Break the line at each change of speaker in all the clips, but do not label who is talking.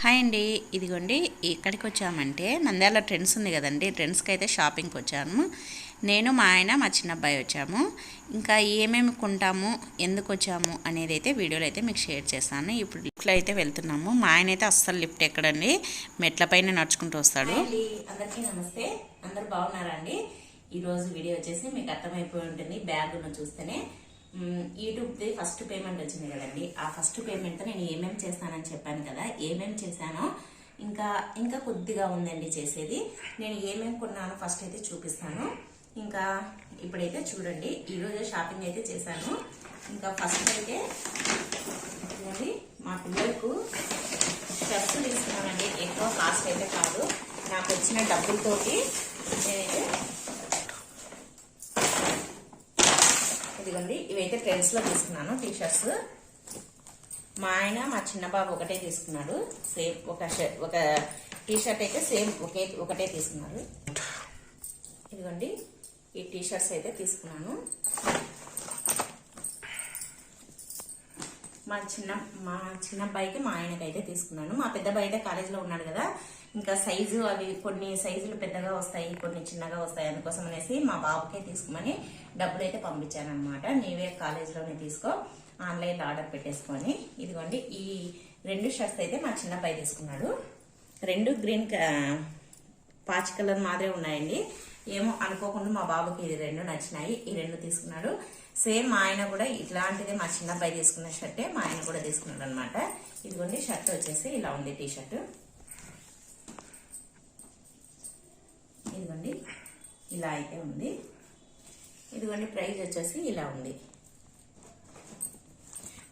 Hi అండి. ఇదిగోండి ఇక్కడికి వచ్చామంటే నంద్యాల ట్రెండ్స్ ఉంది కదండి. ట్రెండ్స్కి అయితే షాపింగ్కి వచ్చాము నేను మా ఆయన మా చిన్న అబ్బాయి వచ్చాము. ఇంకా ఏమేమి కొంటాము ఎందుకు వచ్చాము అనేది అయితే వీడియోలో అయితే మీకు షేర్ చేస్తాను. ఇప్పుడు లిఫ్ట్లో అయితే వెళ్తున్నాము. మా ఆయన అయితే అస్సలు లిఫ్ట్ ఎక్కడండి. మెట్లపైనే నడుచుకుంటూ వస్తాడు.
అందరికీ నమస్తే. అందరు బాగున్నారా అండి? ఈ రోజు వీడియో వచ్చేసి మీకు అర్థమైపోయి ఉంటుంది. బ్యాగ్ను చూస్తేనే యూట్యూబ్ది ఫస్ట్ పేమెంట్ వచ్చింది కదండి. ఆ ఫస్ట్ పేమెంట్తో నేను ఏమేమి చేస్తానని చెప్పాను కదా ఏమేమి చేశానో ఇంకా ఇంకా కొద్దిగా ఉందండి చేసేది. నేను ఏమేమి కొన్నానో ఫస్ట్ అయితే చూపిస్తాను. ఇంకా ఇప్పుడైతే చూడండి ఈరోజే షాపింగ్ అయితే చేశాను. ఇంకా ఫస్ట్ అయితే మా పిల్లలకు డ్రెస్ తీసుకున్నానండి. ఎక్కువ కాస్ట్ అయితే కాదు. నాకు వచ్చిన డబ్బులతోటి ఇదిగోండి లో తీసుకున్నాను టీ షర్ట్స్ మా ఆయన మా చిన్న బాబు ఒకటే తీసుకున్నాడు. సేమ్ ఒక ఒక టీ షర్ట్ అయితే సేమ్ ఒకే ఒకటే తీసుకున్నారు. ఇదిగోండి ఈ టీ షర్ట్స్ అయితే తీసుకున్నాను. మా చిన్న మా చిన్న అబ్బాయికి మా ఆయనకి అయితే తీసుకున్నాను. మా పెద్ద అబ్బాయి అయితే కాలేజీలో ఉన్నాడు కదా. ఇంకా సైజు అవి కొన్ని సైజులు పెద్దగా వస్తాయి కొన్ని చిన్నగా వస్తాయి అందుకోసం అనేసి మా బాబుకే తీసుకోమని డబ్బులు అయితే పంపించాను అనమాట నీవే కాలేజీలోనే తీసుకో ఆన్లైన్లో ఆర్డర్ పెట్టేసుకొని. ఇదిగోండి ఈ రెండు షర్ట్స్ అయితే మా చిన్న అబ్బాయి తీసుకున్నాడు. రెండు గ్రీన్ క- పాచి కలర్ మాదిరే ఉన్నాయండి. ఏమో అనుకోకుండా మా బాబుకి ఇది రెండు నచ్చినాయి. ఈ రెండు తీసుకున్నాడు. సేమ్ మా ఆయన కూడా ఇట్లాంటిదే మా చిన్న అబ్బాయి తీసుకున్న షర్టే మా ఆయన కూడా తీసుకున్నాడు అనమాట ఇదిగోండి షర్ట్ వచ్చేసి ఇలా ఉంది టీ షర్ట్ ఇదిగోండి ఇలా అయితే ఉంది. ఇదిగోండి ప్రైజ్ వచ్చేసి ఇలా ఉంది.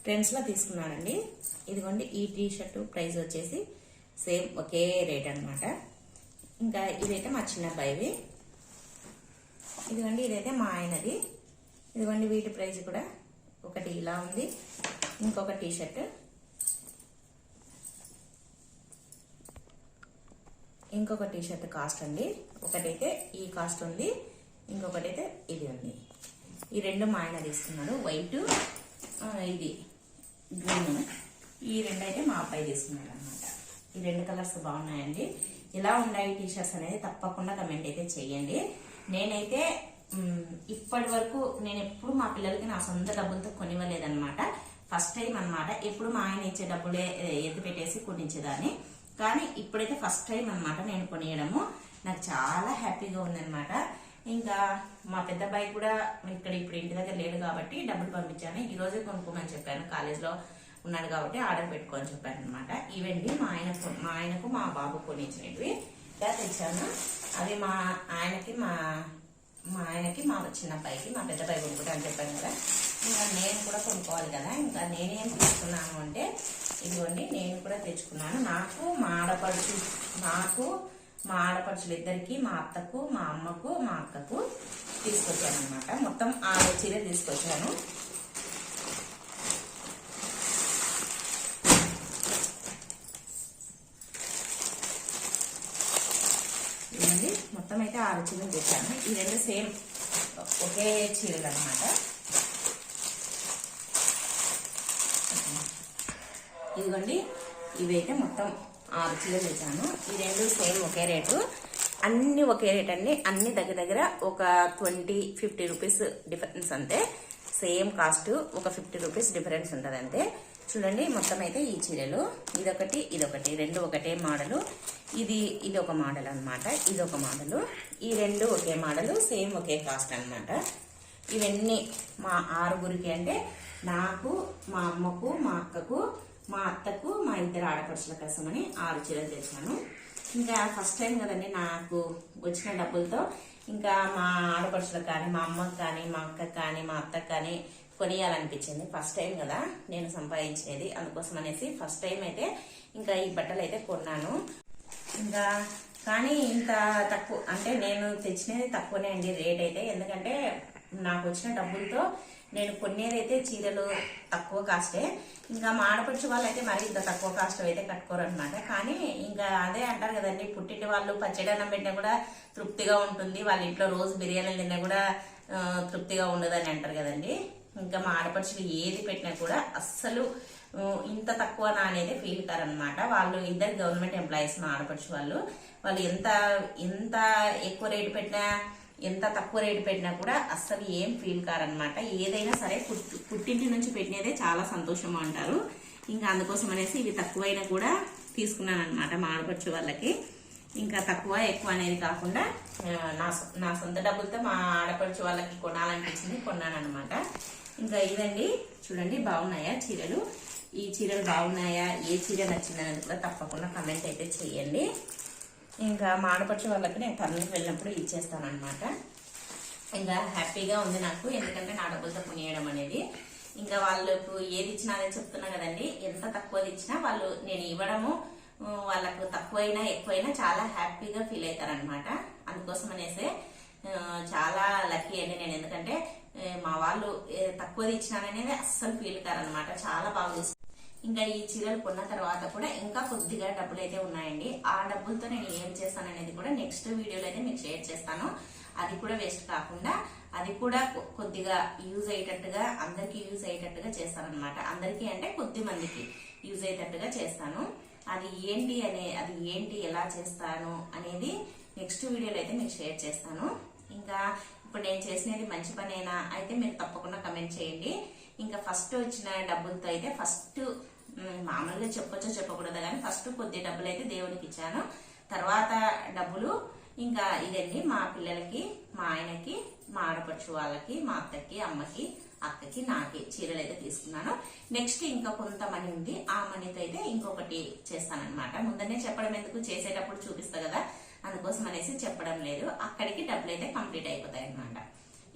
ట్రెండ్స్లో తీసుకున్నానండి ఇదిగోండి ఈ టీ షర్ట్ ప్రైస్ వచ్చేసి సేమ్ ఒకే రేట్ అన్నమాట ఇంకా ఇదైతే మా చిన్న అబ్బాయివి ఇదిగోండి ఇదైతే మా ఆయనది. ఇదిగోండి వీటి ప్రైస్ కూడా ఒకటి ఇలా ఉంది. ఇంకొక టీ షర్ట్ ఇంకొక టీ షర్ట్ కాస్ట్ అండి. ఒకటైతే ఈ కాస్ట్ ఉంది ఇంకొకటైతే ఇది ఉంది. ఈ రెండు మా ఆయన తీసుకున్నాడు వైట్ ఇది గ్రీన్. ఈ రెండు అయితే మా అబ్బాయి తీసుకున్నాడు అనమాట ఈ రెండు కలర్స్ బాగున్నాయండి. ఇలా ఉన్నాయి టీ షర్ట్స్ అనేది తప్పకుండా కమెంట్ అయితే చేయండి. నేనైతే ఇప్పటి వరకు నేను ఎప్పుడు మా పిల్లలకి నా సొంత డబ్బులతో కొనివ్వలేదన్నమాట. ఫస్ట్ టైం అన్నమాట. ఎప్పుడు మా ఆయన ఇచ్చే డబ్బులే ఎత్తి పెట్టేసి కొనిచ్చేదాన్ని. కానీ ఇప్పుడైతే ఫస్ట్ టైం అన్నమాట నేను కొనియడము. నాకు చాలా హ్యాపీగా ఉందన్నమాట. ఇంకా మా పెద్ద అబ్బాయి కూడా ఇక్కడ ఇప్పుడు ఇంటి దగ్గర లేడు కాబట్టి డబ్బులు పంపించాను. ఈ రోజే కొనుక్కోమని చెప్పాను. కాలేజ్లో ఉన్నాడు కాబట్టి ఆర్డర్ పెట్టుకోని చెప్పాను అనమాట ఇవండి మా ఆయన మా ఆయనకు మా బాబు కొనిచ్చినవి. ఇలా తెచ్చాను. అవి మా ఆయనకి మా మా ఆయనకి మా చిన్న పైకి మా పెద్ద పై కొనుక్కుంటా అని చెప్పాను కదా. ఇంకా నేను కూడా కొనుక్కోవాలి కదా. ఇంకా నేనేం తీసుకున్నాను అంటే ఇదిగోండి నేను కూడా తెచ్చుకున్నాను. నాకు మా ఆడపడుచు నాకు మా ఆడపడుచులు ఇద్దరికి మా అత్తకు మా అమ్మకు మా అక్కకు తీసుకొచ్చాను అనమాట మొత్తం ఆరు చీర తీసుకొచ్చాను. మొత్తం అయితే ఆరు చీరలు తెచ్చాను. ఈ రెండు సేమ్ ఒకే చీరలు అనమాట ఇదిగోండి ఇవైతే మొత్తం ఆరు చీరలు తెచ్చాను. ఈ రెండు సేమ్ ఒకే రేటు. అన్ని ఒకే రేట్ అండి. అన్ని దగ్గర దగ్గర ఒక ట్వంటీ ఫిఫ్టీ రూపీస్ డిఫరెన్స్ అంతే. సేమ్ కాస్ట్ ఒక ఫిఫ్టీ రూపీస్ డిఫరెన్స్ ఉంటుంది అంతే చూడండి మొత్తం అయితే ఈ చీరలు. ఇదొకటి ఇదొకటి. రెండు ఒకటే మోడలు. ఇది ఇది ఒక మోడల్ అనమాట ఇది ఒక మోడలు. ఈ రెండు ఒకే మోడలు సేమ్ ఒకే కాస్ట్ అన్నమాట. ఇవన్నీ మా ఆరుగురికి అంటే నాకు మా అమ్మకు మా అక్కకు మా అత్తకు మా ఇద్దరు ఆడపడుచుల కోసమని ఆరు చీరలు తెచ్చాను. ఇంకా ఫస్ట్ టైం కదండి నాకు వచ్చిన డబ్బులతో. ఇంకా మా ఆడపడుచులకు కానీ మా అమ్మకు కానీ మా అక్కకు కానీ మా అత్తకు కానీ కొనియాలనిపించింది. ఫస్ట్ టైం కదా నేను సంపాదించేది అందుకోసం అనేసి ఫస్ట్ టైం అయితే ఇంకా ఈ బట్టలు అయితే కొన్నాను. ఇంకా కానీ ఇంత తక్కువ అంటే నేను తెచ్చినది తక్కువనే అండి రేట్ అయితే. ఎందుకంటే నాకు వచ్చిన డబ్బులతో నేను కొనేదైతే చీరలు తక్కువ కాస్టే ఇంకా మా ఆడపడుచు వాళ్ళు అయితే మరి ఇంత తక్కువ కాస్ట్ అయితే కట్టుకోరు అనమాట కానీ ఇంకా అదే అంటారు కదండి పుట్టింటి వాళ్ళు పచ్చడి అన్నం పెట్టినా కూడా తృప్తిగా ఉంటుంది. వాళ్ళ ఇంట్లో రోజు బిర్యానీలు తిన్నా కూడా తృప్తిగా ఉండదని అంటారు కదండి. ఇంకా మా ఆడపడుచులు ఏది పెట్టినా కూడా అస్సలు ఇంత తక్కువనా అనేది ఫీల్ కారనమాట వాళ్ళు ఇద్దరు గవర్నమెంట్ ఎంప్లాయీస్ మా ఆడపడుచు వాళ్ళు. వాళ్ళు ఎంత ఎంత ఎక్కువ రేటు పెట్టినా ఎంత తక్కువ రేటు పెట్టినా కూడా అస్సలు ఏం ఫీల్ కారనమాట ఏదైనా సరే పుట్టి పుట్టింటి నుంచి పెట్టినదే చాలా సంతోషం అంటారు. ఇంకా అందుకోసం అనేసి ఇవి తక్కువైనా కూడా తీసుకున్నాను అనమాట మా ఆడపడుచు వాళ్ళకి. ఇంకా తక్కువ ఎక్కువ అనేది కాకుండా నా సొ- నా సొంత డబ్బులతో మా ఆడపడుచు వాళ్ళకి కొనాలనిపించింది కొన్నాను అనమాట ఇంకా ఇదండి. చూడండి బాగున్నాయా చీరలు? ఈ చీరలు బాగున్నాయా? ఏ చీర నచ్చిందనేది కూడా తప్పకుండా కమెంట్ అయితే చేయండి. ఇంకా మా వాళ్ళకి నేను పనులకు వెళ్ళినప్పుడు ఇచ్చేస్తానమాట ఇంకా హ్యాపీగా ఉంది నాకు ఎందుకంటే నా డబ్బులతో కొనియడం అనేది. ఇంకా వాళ్ళకు ఏది ఇచ్చినా అదే చెప్తున్నా కదండి. ఎంత తక్కువది ఇచ్చినా వాళ్ళు నేను ఇవ్వడము వాళ్ళకు తక్కువైనా ఎక్కువైనా చాలా హ్యాపీగా ఫీల్ అవుతారనమాట అందుకోసం అనేసి చాలా లక్కీ అండి నేను. ఎందుకంటే మా వాళ్ళు తక్కువది ఇచ్చినాననేది అస్సలు ఫీల్ కారనమాట చాలా బాగా ఇంకా ఈ చీరలు కొన్న తర్వాత కూడా ఇంకా కొద్దిగా డబ్బులు అయితే ఉన్నాయండి. ఆ డబ్బులతో నేను ఏం చేస్తాను అనేది కూడా నెక్స్ట్ వీడియోలో అయితే మీకు షేర్ చేస్తాను. అది కూడా వేస్ట్ కాకుండా అది కూడా కొ- కొద్దిగా యూజ్ అయ్యేటట్టుగా అందరికీ యూజ్ అయ్యేటట్టుగా చేస్తానమాట అందరికీ అంటే కొద్ది మందికి యూజ్ అయ్యేటట్టుగా చేస్తాను. అది ఏంటి అనే అది ఏంటి ఎలా చేస్తాను అనేది నెక్స్ట్ వీడియోలో అయితే మీకు షేర్ చేస్తాను. ఇంకా ఇప్పుడు నేను చేసినది మంచి పనేనా అయితే మీరు తప్పకుండా కమెంట్ చేయండి. ఇంకా ఫస్ట్ వచ్చిన డబ్బులతో అయితే ఫస్ట్ మామూలుగా చెప్పొచ్చో చెప్పకూడదు కానీ ఫస్ట్ కొద్ది డబ్బులు అయితే దేవునికి ఇచ్చాను. తర్వాత డబ్బులు ఇంకా ఇదండి మా పిల్లలకి మా ఆయనకి మా ఆడపడుచు వాళ్ళకి మా అత్తకి అమ్మకి అక్కకి నాకి చీరలు అయితే తీసుకున్నాను. నెక్స్ట్ ఇంకా కొంత మనీ ఉంది. ఆ మనీతో అయితే ఇంకొకటి చేస్తానన్నమాట. ముందనే చెప్పడం ఎందుకు? చేసేటప్పుడు చూపిస్తా కదా. అందుకోసం అనేసి చెప్పడం లేదు. అక్కడికి డబ్బులు అయితే కంప్లీట్ అయిపోతాయి అన్నమాట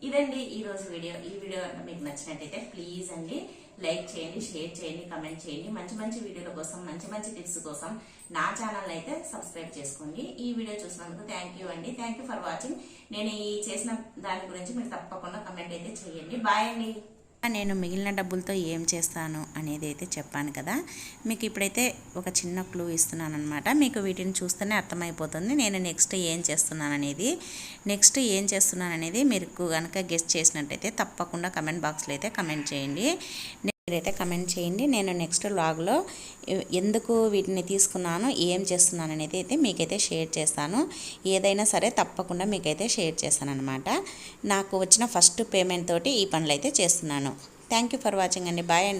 ఇదండి ఈ రోజు వీడియో. ఈ వీడియో మీకు నచ్చినట్టయితే ప్లీజ్ అండి లైక్ చేయండి షేర్ చేయండి కమెంట్ చేయండి. మంచి మంచి వీడియోల కోసం మంచి మంచి టిప్స్ కోసం నా ఛానల్ అయితే సబ్స్క్రైబ్ చేసుకోండి. ఈ వీడియో చూసినందుకు థ్యాంక్ యూ అండి. థ్యాంక్ యూ ఫర్ వాచింగ్ నేను ఈ చేసిన దాని గురించి మీరు తప్పకుండా కమెంట్ అయితే చేయండి. బాయ్ అండి.
నేను మిగిలిన డబ్బులతో ఏం చేస్తాను అనేది అయితే చెప్పాను కదా. మీకు ఇప్పుడైతే ఒక చిన్న క్లూ ఇస్తున్నాను అనమాట మీకు వీటిని చూస్తేనే అర్థమైపోతుంది నేను నెక్స్ట్ ఏం చేస్తున్నాను అనేది. నెక్స్ట్ ఏం చేస్తున్నాను అనేది మీరు కనుక గెస్ట్ చేసినట్టయితే తప్పకుండా కమెంట్ బాక్స్లో అయితే కమెంట్ చేయండి. మీరైతే కమెంట్ చేయండి నేను నెక్స్ట్ లాగ్లో ఎందుకు వీటిని తీసుకున్నాను ఏం చేస్తున్నాను అనేది అయితే మీకైతే షేర్ చేస్తాను. ఏదైనా సరే తప్పకుండా మీకైతే షేర్ చేస్తాను అనమాట నాకు వచ్చిన ఫస్ట్ పేమెంట్ తోటి ఈ పనులు అయితే చేస్తున్నాను. థ్యాంక్ యూ ఫర్ వాచింగ్ అండి. బాయ్ అండి.